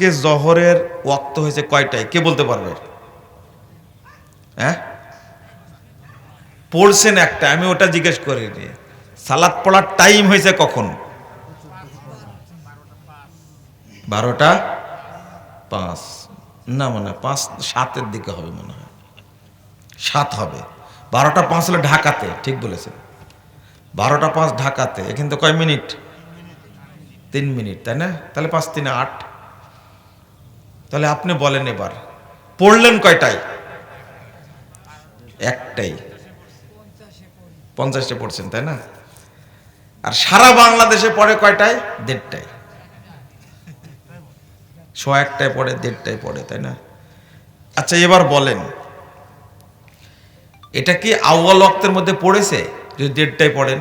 আজকে জহরের ওয়াক্ত হয়েছে কয়টায়? কে বলতে পারবে? হ্যাঁ? পড়ছেন একটা, আমি ওটা জিজ্ঞেস করিনি সালাদ পড়ার টাইম হয়েছে কখন? বারোটা পাঁচ। না মনে পাঁচ, সাতের দিকে হবে মনে হয়। সাত হবে। বারোটা পাঁচ হলে ঢাকাতে, ঠিক বলেছেন। বারোটা পাঁচ ঢাকাতে, এখান তো কয় মিনিট? তিন মিনিট, তাই না? তাহলে পাঁচ, তিনে, আট। তাহলে আপনি বলেন এবার। পড়লেন কয়টায়? একটাই। পঞ্চাশটা পড়ছেন, তাই না? আর সারা বাংলাদেশে পড়ে কয়টায়? দেড়টায়। শো একটায় পড়ে, দেড়টায় পড়ে, তাই না? আচ্ছা এবার বলেন। এটা কি আউ্বাল অক্তের মধ্যে পড়েছে? যদি দেড়টায় পড়েন।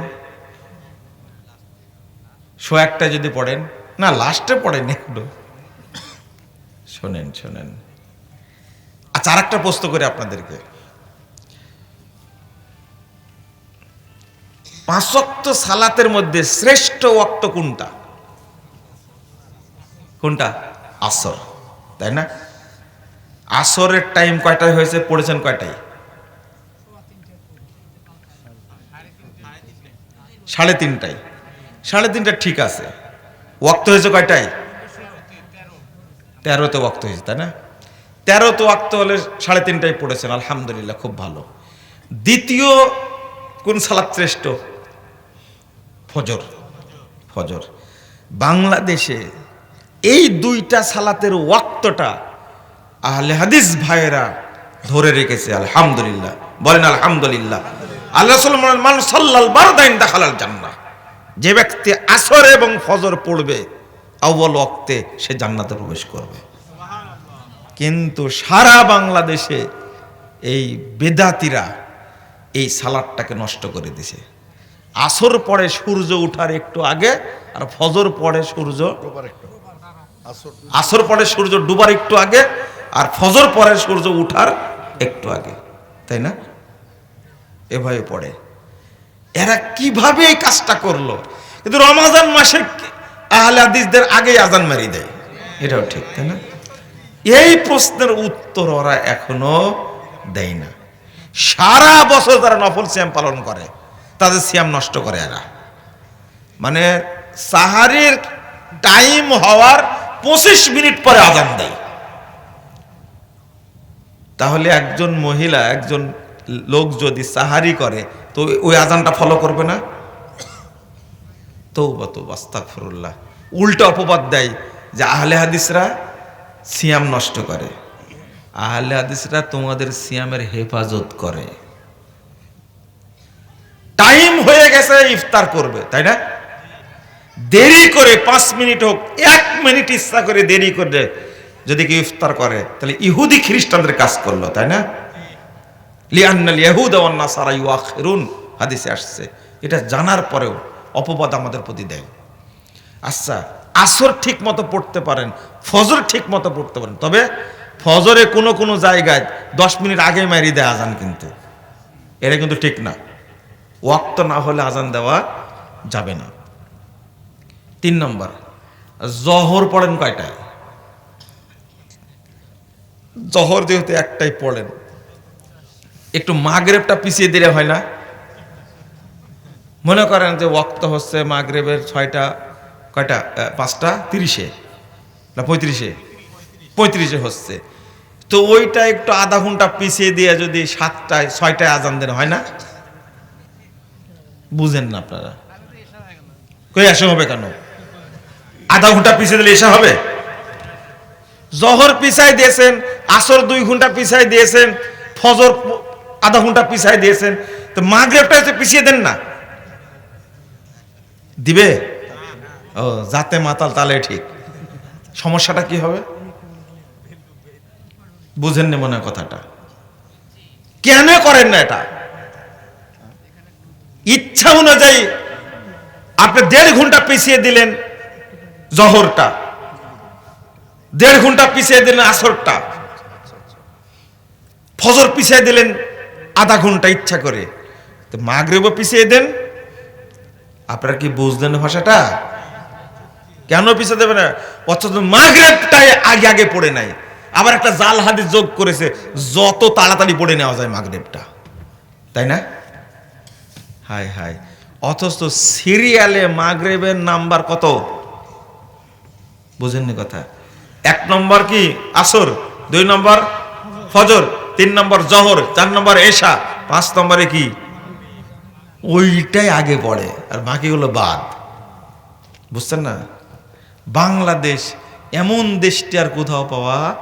শো একটায় যদি পড়েন। না, লাস্টে পড়েন একটু শোনেন শোনেন। আচ্ছা আর একটা প্রশ্ন করে আপনাদেরকে। পাঁচক্ত সালাতের মধ্যে শ্রেষ্ঠ ওয়াক্ত কোনটা? কোনটা? আসর, তাই না? আসরের টাইম কয়টায় হয়েছে? পড়েছেন কয়টায়? সাড়ে তিনটায়। সাড়ে তিনটা ঠিক আছে। ওয়াক্ত হয়েছে কয়টায়? তেরোতে ওয়াক্ত হয়েছে, তাই না? তেরোতে ওয়াক্ত হলে সাড়ে তিনটায় পড়েছেন, আলহামদুলিল্লাহ, খুব ভালো। দ্বিতীয় কোন সালাদ শ্রেষ্ঠ? ফজর। ফজর। বাংলাদেশে এই দুইটা সালাতের ওয়াক্তটা আহলে হাদিস ভাইয়েরা ধরে রেখেছে, আলহামদুলিল্লাহ। বলেন, আলহামদুলিল্লাহ। আল্লাহ সাল্লাম মান সাল্লাল বারদাইন দাখালাল জান্নাহ। যে ব্যক্তি আসর এবং ফজর পড়বে আউ্বাল ওয়াক্তে সে জান্নাতে প্রবেশ করবে। কিন্তু সারা বাংলাদেশে এই বেদাতিরা এই সালাদটাকে নষ্ট করে দিছে। আসর পরে সূর্য উঠার একটু আগে আর ফজর পরে সূর্য আসর। পরে সূর্য ডুবার একটু আগে আর ফজর পরে সূর্য উঠার একটু আগে। তাই না? এভাবে পড়ে। এরা কীভাবে এই কাজটা করল? কিন্তু রমাজান মাসে আহলে হাদিসদের আগেই আজান মারি দেয়। এটাও ঠিক, তাই না? এই প্রশ্নের উত্তর ওরা এখনও দেয় না। সারা বছর তারা নফল সিয়াম পালন করে, তাদের সিয়াম নষ্ট করে এরা। মানে সাহারির টাইম হওয়ার পঁচিশ মিনিট পরে আজান দেয়। তাহলে একজন মহিলা, একজন লোক যদি সাহারি করে, তো ওই আজানটা ফলো করবে না? তৌবা তো আস্তাগফিরুল্লাহ। উল্টা অপবাদ দেয় যে আহলে হাদিসরা সিয়াম নষ্ট করে। আহলে হাদিসরা তোমাদের সিয়ামের হেফাজত করে। টাইম হয়ে গেছে, ইফতার করবে, তাই না? দেরি করে পাঁচ মিনিট হোক, এক মিনিট ইচ্ছা করে দেরি করে যদি কেউ ইফতার করে, তাহলে ইহুদি খ্রিস্টানদের কাজ করল, তাই না? লিয়ান্নাল ইয়াহুদ ওয়ান নাসারা ইউআখিরুন, হাদিসে আসছে। এটা জানার পরেও অপবাদ আমাদের প্রতি দেয়। আচ্ছা আসর ঠিক মতো পড়তে পারেন, ফজর ঠিক মতো পড়তে পারেন, তবে ফজরে কোনো কোনো জায়গায় দশ মিনিট আগে মারি দেয় আজান কিন্তু। এটা কিন্তু ঠিক না। ওয়াক্ত না হলে আজান দেওয়া যাবে না। তিন নম্বর, জহর পড়েন কয়টায়? জহর যেহেতু একটাই পড়েন, একটু মাগরেবটা পিছিয়ে দিলে হয় না? মনে করেন যে ওয়াক্ত হচ্ছে মাগরেবের ছয়টা, কয়টা? পাঁচটা? তিরিশে। না, পঁয়ত্রিশে। পঁয়ত্রিশে হচ্ছে। তো ওইটা একটু আধা ঘণ্টা পিছিয়ে দিয়ে যদি সাতটায়, ছয়টায় আজান দেন, হয় না? বুঝেন না আপনারা। কই আসে হবে কেন? আধা ঘণ্টা পিছিয়ে দিলে এসে হবে? জহর পিছাই দিয়েছেন, আসর দুই ঘণ্টা পিছাই দিয়েছেন, ফজর আধা ঘণ্টা পিছাই দিয়েছেন। তো মাগরেবটা হচ্ছে পিছিয়ে দেন না। দিবে? ও যাতে মাতাল তালে ঠিক। সমস্যাটা কি হবে? বুঝেননি মনে কথাটা। কেন করেন না এটা? ইচ্ছা অনুযায়ী আপনি দেড় ঘণ্টা পিছিয়ে দিলেন জহরটা। দেড় ঘণ্টা পিছিয়ে দিলেন আসরটা। ফজর পিছিয়ে দিলেন আধা ঘণ্টা ইচ্ছা করে। তো মাগরেবও পিছিয়ে দেন আপনারা কি বুঝলেন ভাষাটা? কেন পিছিয়ে দেবে না? অথচ মাগরেবটাই আগে আগে পড়ে নাই। আবার একটা জাল হাদিস যোগ করেছে, যত তাড়াতাড়ি পড়ে নেওয়া যায় মাগরেবটা। তাই না? হাই হাই অথচ সিরিয়ালে মাগরেবের নাম্বার কত? বুঝেননি কথা। এক নম্বর কি? আসর। দুই নম্বর ফজর। তিন নম্বর জহর। চার নম্বর এশা। পাঁচ নম্বরে কি? ওইটাই আগে পড়ে, আর বাকিগুলো বাদ। বুঝছেন না? বাংলাদেশ এমন দেশটি আর কোথাও পাওয়া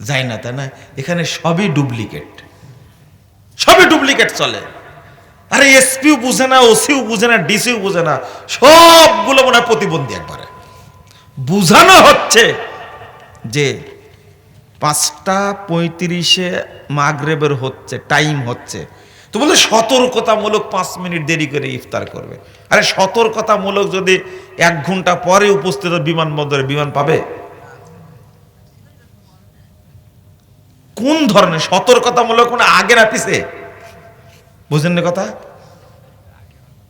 যায় না, তাই না? এখানে সবই ডুপ্লিকেট। সবই ডুপ্লিকেট চলে। আরে এসপিও বুঝে না, ওসিও বুঝে না, ডিসিও বুঝে না, সবগুলো মনে হয় প্রতিবন্ধী একবারে। বুঝানো হচ্ছে যে পাঁচটা পঁয়ত্রিশে মাগরেবের হচ্ছে, টাইম হচ্ছে। তো বলে সতর্কতামূলক পাঁচ মিনিট দেরি করে ইফতার করবে। আরে সতর্কতামূলক যদি এক ঘণ্টা পরে উপস্থিত বিমানবন্দরে, বিমান পাবে? কোন ধরনের সতর্কতামূলক মানে আগে না পিছে বুঝেন না কথা?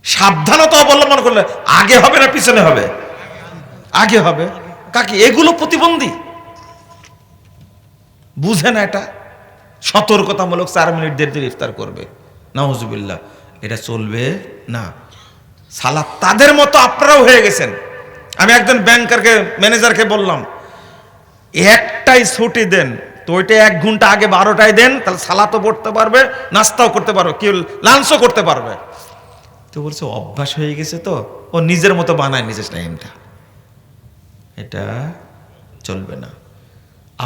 সাবধানতা অবলম্বন করলে আগে হবে না পিছনে হবে? আগে হবে। কাকে, এগুলো প্রতিবন্ধী? বুঝে না এটা? সতর্কতামূলক চার মিনিট দেড় ইফতার করবে। নাউজুবিল্লাহ, এটা চলবে না। সালা তাদের মতো আপনারাও হয়ে গেছেন। আমি একজন ব্যাংকারকে ম্যানেজারকে বললাম, একটাই ছুটি দেন, তো ওইটা এক ঘণ্টা আগে বারোটায় দেন, তাহলে সালাতও পড়তে পারবে, নাস্তাও করতে পারবে, কি লাঞ্চও করতে পারবে। তো বলছে, অভ্যাস হয়ে গেছে তো, ও নিজের মতো বানায় নিজের টাইমটা এটা চলবে না।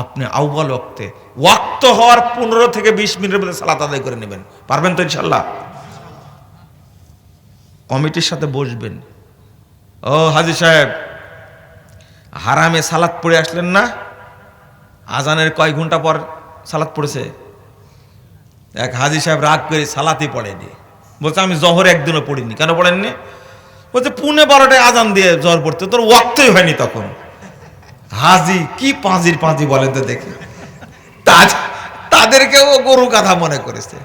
আপনি আউ্বাল ওয়াক্তে ওয়াক্ত হওয়ার পনেরো থেকে বিশ মিনিটের মধ্যে সালাত আদায় করে নেবেন। পারবেন তো ইনশাল্লাহ কমিটির সাথে বসবেন। ও হাজি সাহেব, হারামে সালাত পড়ে আসলেন না? আজানের কয় ঘণ্টা পর সালাত পড়েছে? এক হাজি সাহেব রাগ করে সালাতই পড়েনি। বলছে, আমি জহর একদিনও পড়িনি। কেন পড়েননি? বলছে, পুনে বারোটায় আজান দিয়ে জ্বর পড়তে। তোর ওয়াক্তই হয়নি তখন। হাজি, কি পাঁজির পাঁজি বলেন তো দেখি। তাদেরকেও গরু কথা মনে করেছে।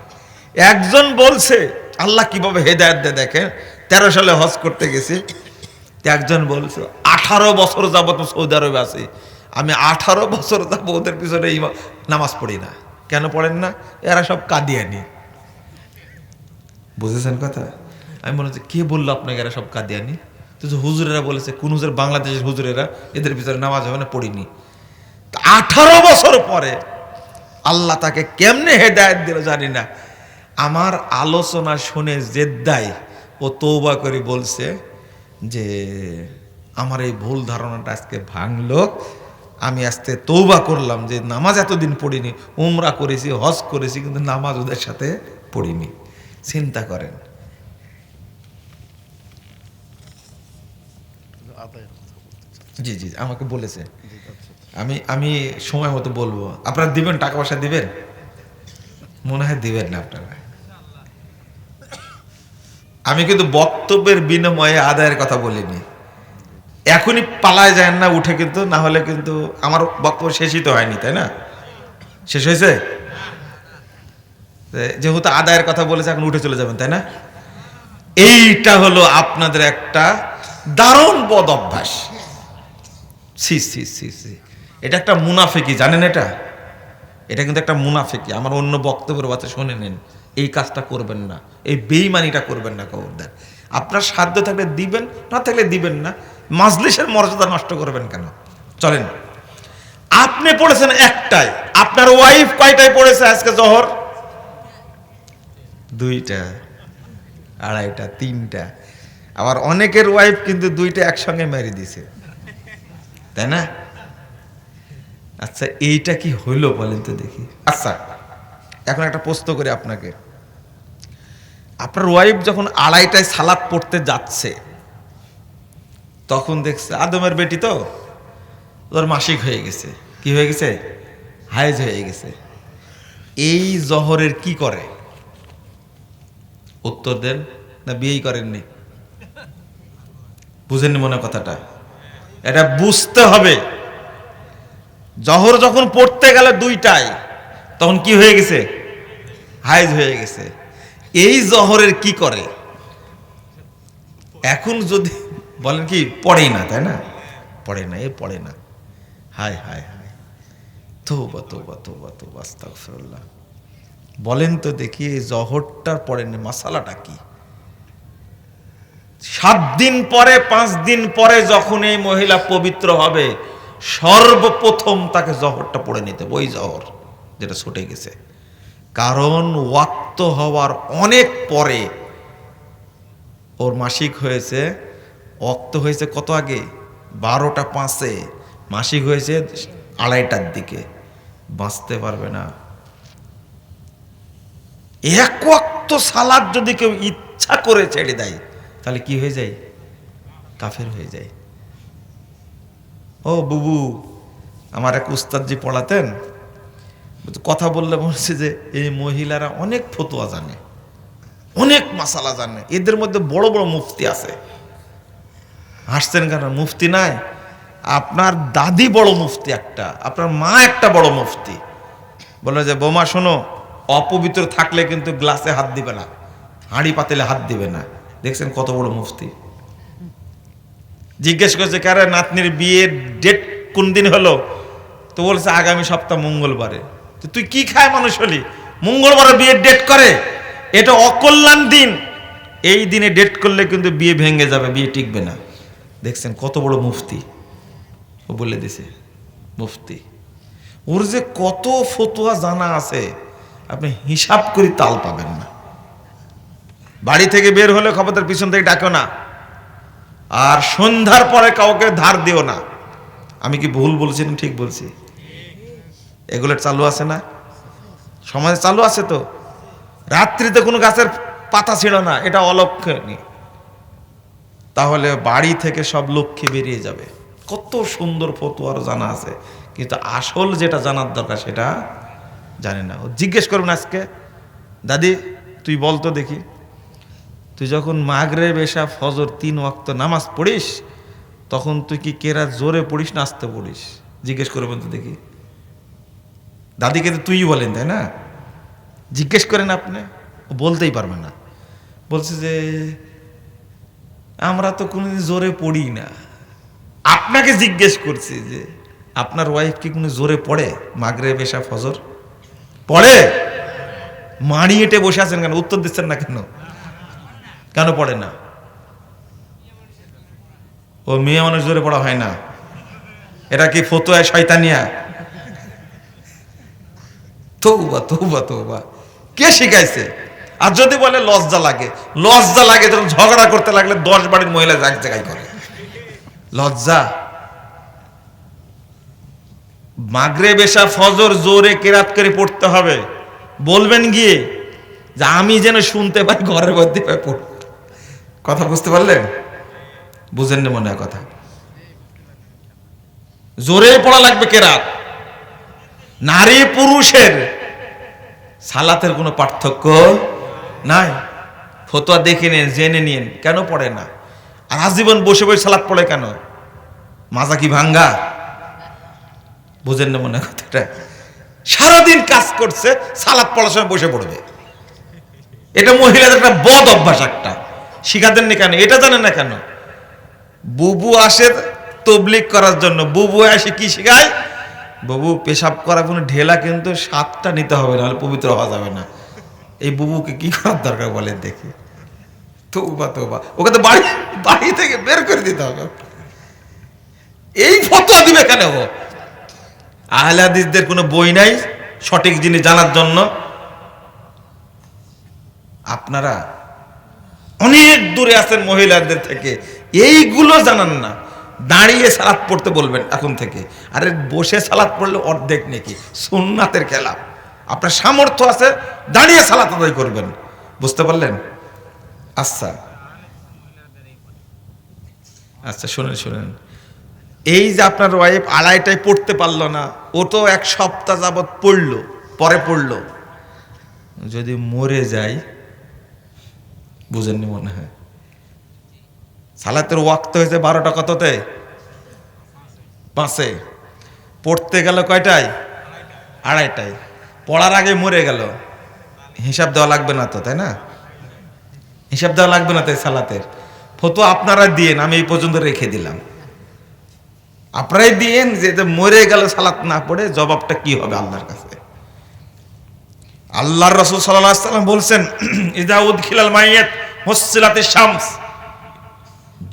একজন বলছে, আল্লাহ কীভাবে হেদায়ত দেয় দেখেন, তেরো সালে হজ করতে গেছি। একজন বলছে, আঠারো বছর যাবত সৌদি আরবে আছি। আমি আঠারো বছর যাব ওদের পিছনে নামাজ পড়ি না। কেন পড়েন না? এরা সব কাদিয়ানি। বুঝেছেন কথা? আমি মনে হচ্ছে, কে বলল আপনাকে এরা সব কাদিয়ানি? তো হুজুরেরা বলেছে, কোন হুজুর? বাংলাদেশের হুজুরেরা এদের ভিতরে নামাজ হবে না, পড়িনি। আঠারো বছর পরে আল্লাহ তাকে কেমনে হেদায়ত দিল জানি না। আমার আলোচনা শুনে জেদ্দাই ও তৌবা করে বলছে যে, আমার এই ভুল ধারণাটা আজকে ভাঙলো। আমি আজকে তৌবা করলাম যে, নামাজ এতদিন পড়িনি, উমরা করেছি, হজ করেছি, কিন্তু নামাজ ওদের সাথে পড়িনি। চিন্তা করেন। জি জি, আমাকে বলেছে। আমি আমি সময় মতো বলব। আপনারা দিবেন টাকা পয়সা দিবেন? মনে হয় দিবেন না আপনারা। আমি কিন্তু বক্তব্যের বিনিময়ে আদায়ের কথা বলিনি। এখনই পালায় যায় না, উঠে কিন্তু, না হলে কিন্তু আমার বক্তব্য শেষই তো হয়নি, তাই না? শেষ হয়েছে? যেহেতু আদায়ের কথা বলেছে, এখন উঠে চলে যাবেন, তাই না? এইটা হলো আপনাদের একটা দারুণ বদ অভ্যাস। সি সি সি সি এটা একটা মুনাফেকি, জানেন এটা? এটা কিন্তু একটা মুনাফেকি। আমার অন্য বক্তব্যের বাচ্চা শুনে নেন, এই কাজটা করবেন না, এই বেইমানিটা করবেন না, খবরদার। আপনার সাধ্য থাকলে দিবেন, না থাকলে দিবেন না। মাজলিসের মর্যাদা নষ্ট করবেন কেন? চলেন। আপনি পড়েছেন একটাই। আপনার ওয়াইফ কয়টায় পড়েছে আজকে জহর? দুইটা, আড়াইটা, তিনটা। আবার অনেকের ওয়াইফ কিন্তু দুইটা একসঙ্গে মেরে দিছে। তাই না? আচ্ছা এইটা কি হইল বলেন তো দেখি। আচ্ছা এখন একটা প্রশ্ন করি আপনাকে। আপনার ওয়াইফ যখন আড়াইটায় সালাদ পড়তে যাচ্ছে, তখন দেখছে আদমের বেটি তো, ওর মাসিক হয়ে গেছে। কি হয়ে গেছে? হায়েজ হয়ে গেছে। এই জহরের কি করে? উত্তর দেন, না, বিয়েই করেননি। বুঝেননি মনে কথাটা? এটা বুঝতে হবে। জহর যখন পড়তে গেলে দুইটাই তখন কি হয়ে গেছে? হাইজ হয়ে গেছে। এই জহরের কি করে? এখন যদি, বলেন কি, পড়েই না, তাই না? পড়ে না, এ পড়ে না। তোবা আস্তাগফিরুল্লাহ। বলেন তো দেখি, এই জহরটার পরে মাসালাটা কি? সাত দিন পরে, পাঁচ দিন পরে যখন এই মহিলা পবিত্র হবে সর্বপ্রথম তাকে জহরটা পড়ে নিতে ওই জহর যেটা ছুটে গেছে। কারণ ওয়াক্ত হওয়ার অনেক পরে ওর মাসিক হয়েছে অক্ত হয়েছে কত আগে? বারোটা পাঁচে। মাসিক হয়েছে আড়াইটার দিকে। বাঁচতে পারবে না। এক ওয়াক্ত সালাদ যদি কেউ ইচ্ছা করে ছেড়ে দেয়, তাহলে কি হয়ে যায়? কাফের হয়ে যায়। ও বুবু, আমার এক উস্তাদজি পড়াতেন। কথা বললে বলছে যে এই মহিলারা অনেক ফতোয়া জানে, অনেক মাসালা জানে। এদের মধ্যে বড় বড় মুফতি আছে। হাসছেন কেন? মুফতি নাই। আপনার দাদি বড় মুফতি একটা, আপনার মা একটা বড় মুফতি। বলে যে, বোমা, শোনো, অপবিত্র থাকলে কিন্তু গ্লাসে হাত দিবে না, হাঁড়ি পাতিলে হাত দিবে না। দেখছেন কত বড় মুফতি। জিজ্ঞেস করছে কারে নাতনির বিয়ের ডেট কোন দিন হলো? তো বলছে, আগামী সপ্তাহ মঙ্গলবারে। তো তুই কি খায় মানুষ হলি? মঙ্গলবারে বিয়ের ডেট করে? এটা অকল্যাণ দিন। এই দিনে ডেট করলে কিন্তু বিয়ে ভেঙে যাবে, বিয়ে টিকবে না। দেখছেন কত বড় মুফতি। ও বলে দিছে, মুফতি, ওর যে কত ফতোয়া জানা আছে, আপনি হিসাব করি তাল পাবেন না। বাড়ি থেকে বের হলে খবরদার পিছন থেকে ডাকো না। আর সন্ধ্যার পরে কাউকে ধার দিও না। আমি কি ভুল বলছি না ঠিক বলছি? এগুলো চালু আছে না? সমাজে চালু আছে তো। রাত্রিতে কোনো গাছের পাতা ছিল না, এটা অলক্ষণী তাহলে বাড়ি থেকে সব লক্ষ্যে বেরিয়ে যাবে। কত সুন্দর ফতুয়ার জানা আছে। কিন্তু আসল যেটা জানার দরকার সেটা জানে না। জিজ্ঞেস করবেন আজকে। দাদি, তুই বল তো দেখি। তুই যখন মাগরে বেশা ফজর তিন ওয়াক্ত নামাজ পড়িস, তখন তুই কি কেরা জোরে পড়িস না আসতে পড়িস? জিজ্ঞেস করবেন তো দেখি। দাদিকে তো তুই বলেন, তাই না? জিজ্ঞেস করেন আপনি বলতেই পারবে না। বলছে যে, আমরা তো কোনোদিন জোরে পড়ি না। আপনাকে জিজ্ঞেস করছি যে, আপনার ওয়াইফ কি কোনো জোরে পড়ে? মাগরে বেশা ফজর? পড়ে? মাড়ি এটে বসে আছেন কেন? উত্তর দিচ্ছেন না কেন? কেন পড়ে না? ও মেয়ে মানুষ জোরে পড়া হয় না। এটা কি ফতোয়া শয়তানিয়া? তৌবা তৌবা তৌবা। কে শিখাইছে? আর যদি বলে লজ্জা লাগে লজ্জা লাগে যখন ঝগড়া করতে লাগলে দশ বাড়ির মহিলা এক জায়গায় করে। লজ্জা? মাগরে বেশা ফজর, জোরে কেরাত করে পড়তে হবে। বলবেন গিয়ে যে আমি যেন শুনতে পাই, ঘরের মধ্যে পড়তে কথা বুঝতে পারলেন বুঝেন না মনে হয় কথা। জোরে পড়া লাগবে কেরাত। নারী পুরুষের সালাতের কোনো পার্থক্য নাই। ফতোয়া দেখে নেন, জেনে নিন, কেন পড়ে না? আর আজীবন বসে বসে সালাত পড়ে কেন? মাজা কি ভাঙ্গা? বুঝেন না মনে কথাটা? সারাদিন কাজ করছে, সালাত পড়ার সময় বসে পড়বে। এটা মহিলাদের একটা বদ অভ্যাস একটা। শিখাতেন না কেন? এটা জানেন না কেন? বুবু আসে তবলিক করার জন্য। বুবু আসে কি শেখায়? বাবু পেশাব করা কোনো ঢেলা কিন্তু সাতটা নিতে হবে, নাহলে পবিত্র হওয়া যাবে না। এই বুবুকে কি করার দরকার বলেন দেখি। তৌবা তৌবা। ওকে তো বাড়ি বাড়ি থেকে বের করে দিতে হবে। এই ফতোয়া দিবে কেন ও? আহলাদিসদের কোনো বই নাই সঠিক জিনিস জানার জন্য। আপনারা অনেক দূরে আছেন মহিলাদের থেকে। এইগুলো জানান না। দাঁড়িয়ে সালাদ পড়তে বলবেন এখন থেকে। আরে বসে সালাদ পড়লে অর্ধেক নাকি? সুন্নাতের খেলা আপনার সামর্থ্য আছে, দাঁড়িয়ে সালাত আদায় করবেন। বুঝতে পারলেন? আচ্ছা। আচ্ছা শুনেন শুনেন। এই যে আপনার ওয়াইফ আড়াইটায় পড়তে পারল না, ও তো এক সপ্তাহ যাবৎ পড়ল, পরে পড়ল। যদি মরে যায় বুঝেননি মনে হয়। সালাতের ওয়াক্ত হয়েছে বারোটা কততে? পাঁচে। পড়তে গেল কয়টায়? আড়াইটায়। পড়ার আগে মরে গেল। হিসাব দেওয়া লাগবে না তো, তাই না? হিসাব দেওয়া লাগবে না তাই সালাতের। ফতো আপনারা দিয়েন, আমি এই পর্যন্ত রেখে দিলাম। আপনারাই দিয়েন যে মরে গেল সালাত না পড়ে, জবাবটা কি হবে আল্লাহর কাছে? আল্লাহর রসুল সাল্লাহ সাল্লাম বলছেন ইদাউদ খিলাল মাইয়েত হসিলাতে শামস।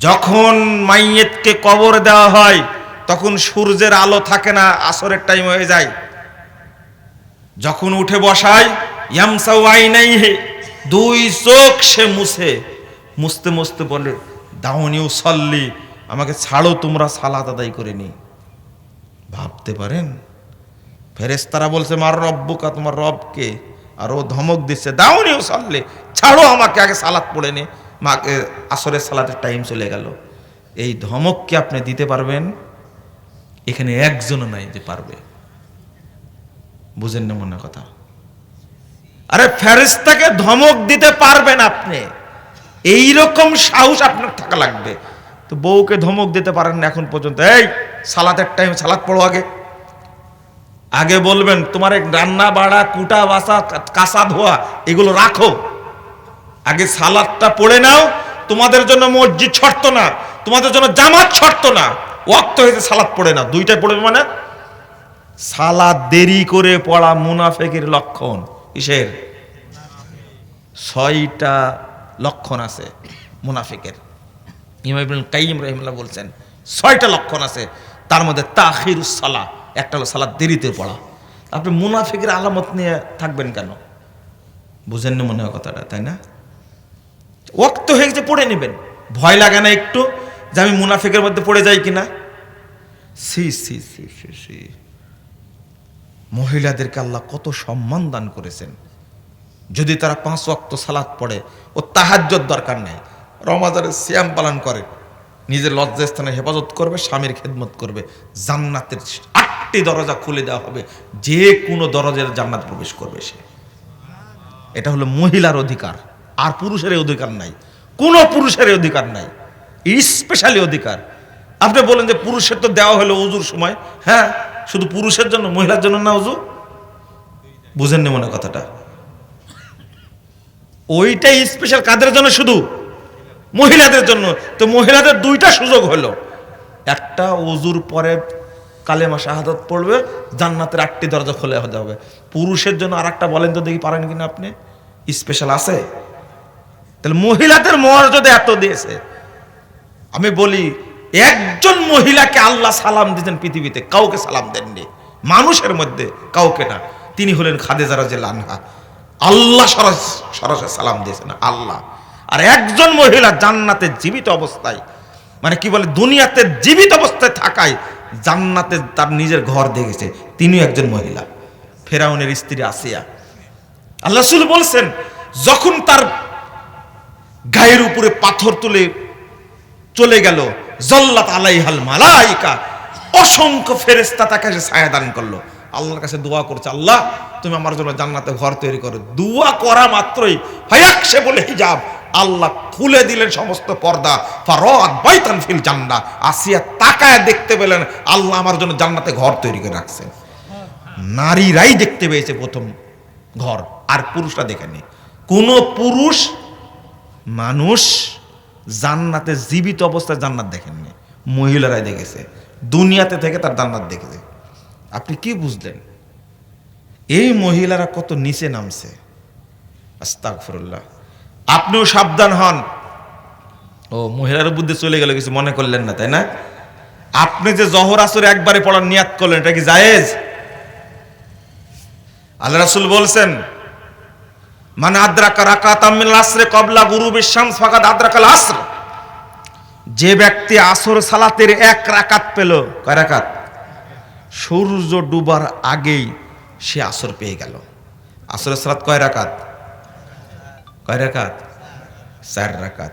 যখন মাইয়েতকে কবর দেওয়া হয়, তখন সূর্যের আলো থাকে না, আসরের টাইম হয়ে যায়। যখন উঠে বসায়, ইয়ামসাউ আইনাইহে দুই চোখ সে মুছে। মুছতে মুছতে বলে দাউনিও সল্লি আমাকে ছাড়ো, তোমরা সালাত আদায় করে নি ভাবতে পারেন? ফেরেস্তারা বলছে, মার রব্বুকা, তোমার রবকে আর ও ধমক দিচ্ছে। দাউনিও সল্লি ছাড়ো আমাকে, আগে সালাত পড়ে নে। মাকে আসরের সালাতের টাইম চলে গেল। এই ধমক কি আপনি দিতে পারবেন? এখানে একজনও নাই যে পারবে। বুঝেন না মনে কথা? আরে ফেরেস্তাকে ধমক দিতে পারবেন আপনি। এই রকম সাহস আপনার থাকা লাগবে। তো বউকে ধমক দিতে পারেন না এখন পর্যন্ত। এই, সালাতের টাইম সালাত পড়ো আগে। আগে বলবেন, তোমার রান্না বাড়া, কুটা বাসা, কাঁচা ধোয়া, এগুলো রাখো। আগে সালাদটা পড়ে নাও, তোমাদের জন্য মসজিদ ছড়ত না, তোমাদের জন্য জামাত ছড়ত না। ওয়াক্ত হয়েছে সালাদ পড়ে না দুইটাই পড়বে মানে? সালাদ দেরি করে পড়া মুনাফেকের লক্ষণ। কিসের? ছয়টা লক্ষণ আছে মুনাফিকের। ইমাম ইবনুল কাইম রহিমুল্লাহ বলছেন, ছয়টা লক্ষণ আছে। তার মধ্যে তাহির সালা একটা হলো সালাদ, দেরিতে পড়া। আপনি মুনাফিকের আলামত নিয়ে থাকবেন কেন? বুঝেন না মনে হয় কথাটা, তাই না? ওক্ত হয়ে গেছে, পড়ে নেবেন। ভয় লাগে না একটু যে আমি মুনাফিকের মধ্যে পড়ে যাই কিনা। সি সি সি সি সি। মহিলাদেরকে আল্লাহ কত সম্মান দান করেছেন। যদি তারা পাঁচ ওয়াক্ত সালাত পড়ে, ও তাহাজ্জত দরকার নেই। রমাজারের শ্যাম পালন করে, নিজের লজ্জাস্থানে হেফাজত করবে, স্বামীর খেদমত করবে, জান্নাতের আটটি দরজা খুলে দেওয়া হবে। যে কোনো দরজার জান্নাত প্রবেশ করবে সে। এটা হলো মহিলার অধিকার। আর পুরুষের অধিকার নাই। কোনো পুরুষের অধিকার নাই। স্পেশালি অধিকার। আপনি বলেন যে পুরুষের তো দেওয়া হলো উজুর সময়। হ্যাঁ শুধু পুরুষের জন্য, মহিলার জন্য না উজু? বুঝেননি মনে কথাটা? ওইটাই স্পেশাল কাদের জন্য শুধু? মহিলাদের জন্য। তো মহিলাদের দুইটা সুযোগ হলো। একটা অজুর পরে কালেমা শাহাদত পড়বে, জান্নাতের আটটি দরজা খুলে হতে হবে। পুরুষের জন্য আর একটা বলেন তো দেখি পারেন কিনা আপনি? স্পেশাল আছে? তাহলে মহিলাদের মর্যাদা এত দিয়েছে। আমি বলি, একজন মহিলাকে আল্লাহ সালাম দিতেন পৃথিবীতে, কাউকে সালাম দেননি। মানুষের মধ্যে কাউকে না। তিনি হলেন খাদেজা রাজেল আনহা। আল্লাহ সরাস- সরাসরি সালাম দিয়েছেন, আল্লাহ। আর একজন মহিলা জান্নাতে জীবিত অবস্থায় মানে কি বলে, দুনিয়াতে জীবিত অবস্থায় থাকায় জান্নাতে তার নিজের ঘর দেখেছে। তিনিও একজন মহিলা। ফেরাউনের স্ত্রী আসিয়া। আল্লাহ রসুল বলছেন, যখন তার গায়ের উপরে পাথর তুলে চলে গেল, জল্লাত আলাইহাল মালাইকা, অসংখ্য ফেরেস্তা তাকে ছায়া দান করল। আল্লাহর কাছে দোয়া করছে, আল্লাহ, তুমি আমার জন্য জান্নাতে ঘর তৈরি করো। দোয়া করা মাত্রই হায়াক সে বলে হিজাব আল্লাহ খুলে দিলেন সমস্ত পর্দা। ফারাত বাইতান ফিল জান্না আসিয়া তাকায় দেখতে পেলেন, আল্লাহ আমার জন্য জান্নাতে ঘর তৈরি করে রাখছেন নারীরাই দেখতে পেয়েছে প্রথম ঘর, আর পুরুষরা দেখেনি কোন পুরুষ, মানুষ জান্নাতে জীবিত অবস্থায় জান্নাত দেখেননি মহিলারাই দেখেছে। দুনিয়াতে থেকে তার জান্নাত দেখেছে। আপনি কি বুঝলেন? এই মহিলারা কত নিচে নামছে। আস্তাগফিরুল্লাহ। আপনিও সাবধান হন। ও মহিলার বুদ্ধি চলে গেল, কিছু মনে করলেন না, তাই না? আপনি যে জহর আসরে একবারে পড়ার নিয়াত করলেন, এটা কি জায়েজ? আল্লাহ রাসুল বলছেন মানে আদ্রাকা রাকাতাম মিনাল আসরে কবলা গুরুবিশ শামস, ফাকাদ আদ্রাকাল আসর। যে ব্যক্তি আসর সালাতের এক রাকাত পেল, কয় রাকাত? সূর্য ডুবার আগেই সে আসর পেয়ে গেল। আসরের সালাত কয় রাকাত? কয় রাকাত? চার রাকাত।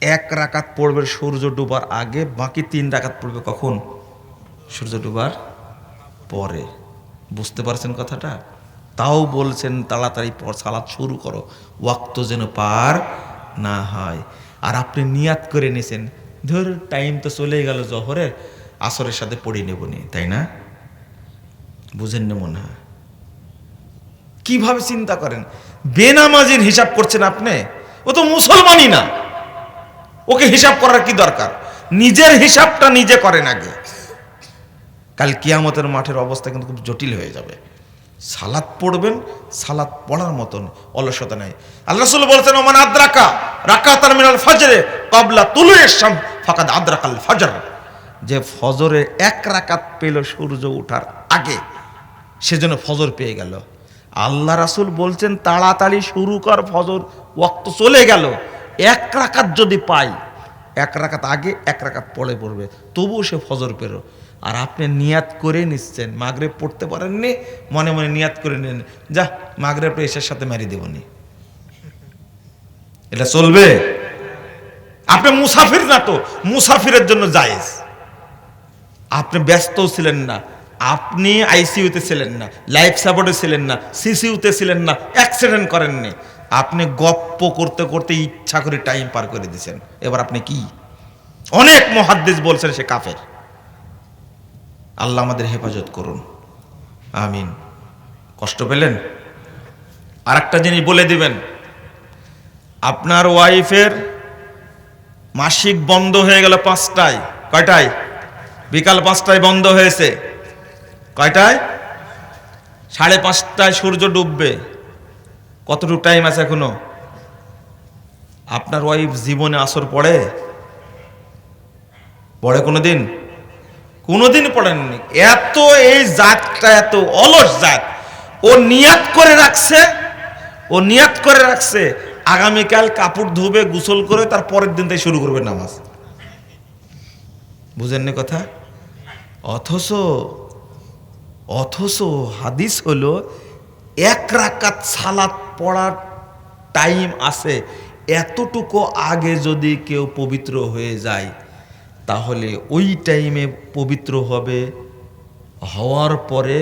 এক রাকাত পড়বে সূর্য ডুবার আগে, বাকি তিন রাকাত পড়বে কখন? সূর্য ডুবার পরে। বুঝতে পারছেন কথাটা? তাও বলছেন, তাড়াতাড়ি পর সালাত শুরু করো। ওয়াক্ত যেন পার না হয়। আর আপনি নিয়াত করে নিয়েছেন ধর, টাইম তো চলে গেল জহরের। আসরের সাথে পড়ে নেবনি তাই না? বুঝেন না মনে হয়। কীভাবে চিন্তা করেন? বেনামাজির হিসাব করছেন আপনি? ও তো মুসলমানই না। ওকে হিসাব করার কি দরকার? নিজের হিসাবটা নিজে করেন আগে। কাল কিয়ামতের মাঠের অবস্থা কিন্তু খুব জটিল হয়ে যাবে। সালাত পড়বেন, সালাত পড়ার মতন অলসতা নাই। আল্লাহ বলছেন, ওমান আদ্রাকা রাকাতান মিনাল ফজরে ক্বাবলা তুলুয়ের শাম ফাকাদ আদ্রাকাল ফজর। যে ফজরে এক রাকাত পেল সূর্য ওঠার আগে, সেজন্য ফজর পেয়ে গেল। আল্লাহ রাসুল বলছেন, তাড়াতাড়ি শুরু কর ফজর, ওয়াক্ত চলে গেল। এক রাকাত যদি পাই, এক রাকাত আগে, এক রাকাত পড়ে পড়বে। তবুও সে ফজর পেরো আর আপনি নিয়াত করে নিচ্ছেন। মাগরে পড়তে পারেননি, মনে মনে নিয়াত করে নিন যা মাগরে এসের সাথে মারি দেবনি। এটা চলবে? আপনি মুসাফির না তো, মুসাফিরের জন্য জায়েজ। আপনি ব্যস্ত ছিলেন না। আপনি আইসিইউতে ছিলেন না, লাইফ সাপোর্টে ছিলেন না সিসিউতে ছিলেন না অ্যাক্সিডেন্ট করেননি। আপনি গপ্প করতে করতে ইচ্ছা করে টাইম পার করে দিয়েছেন। এবার আপনি কি? অনেক মহাদ্দেশ বলছেন সে কাফের। আল্লাহ আমাদের হেফাজত করুন। আমিন। কষ্ট পেলেন? আর একটা জিনিস বলে দিবেন। আপনার ওয়াইফের মাসিক বন্ধ হয়ে গেল পাঁচটায়। কয়টায়? বিকাল পাঁচটায় বন্ধ হয়েছে। কয়টায়? সাড়ে পাঁচটায় সূর্য ডুববে। কতটুকু টাইম আছে এখনও? আপনার ওয়াইফ জীবনে আসর পড়ে? পড়ে কোনো দিন কোনোদিন পড়েননি। এত এই জাতটা, এত অলস জাত। ও নিয়াত করে রাখছে, ও নিয়াত করে রাখছে। আগামীকাল কাপড় ধুবে, গোসল করে তার পরের দিন থেকে শুরু করবে নামাজ। বুঝেননি কথা? অথচ অথচ হাদিস হলো, এক রাকাত সালাত পড়ার টাইম আছে, এতটুকু আগে যদি কেউ পবিত্র হয়ে যায়, তাহলে ওই টাইমে পবিত্র হবে, হওয়ার পরে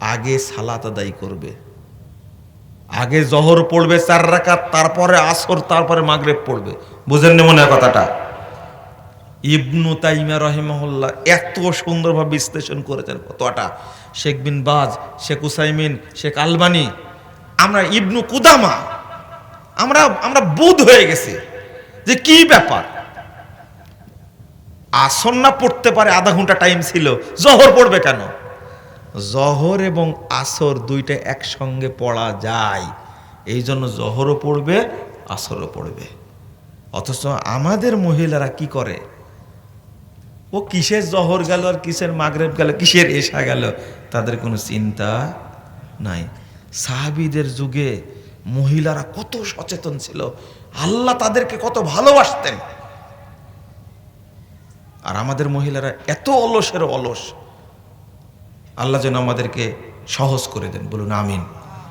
আগে সালাত আদায় করবে। আগে জহর পড়বে চার রাকাত, তারপরে আসর, তারপরে মাগরেব পড়বে। বুঝেননি মনে হয় কথাটা? ইবনু তাইমা রহিমহল্লা এত সুন্দরভাবে বিশ্লেষণ করেছেন কতটা। শেখ বিন বাজ, শেখ উসাইমিন, শেখ আলবানি, আমরা ইবনু কুদামা, আমরা আমরা বুধ হয়ে গেছি যে কি ব্যাপার। আসর না পড়তে পারে আধা ঘণ্টা টাইম ছিল, জহর পড়বে কেন? জহর এবং আসর দুইটা একসঙ্গে পড়া যায়, এই জন্য জহরও পড়বে, আসরও পড়বে। অথচ আমাদের মহিলারা কি করে? ও কিসের জহর গেল আর কিসের মাগরেব গেল, কিসের এসা গেল? তাদের কোনো চিন্তা নাই। সাহাবিদের যুগে মহিলারা কত সচেতন ছিল। আল্লাহ তাদেরকে কত ভালোবাসতেন। আর আমাদের মহিলারা এত অলসের অলস। আল্লাহ যেন আমাদেরকে সহজ করে দেন। বলুন, আমিন।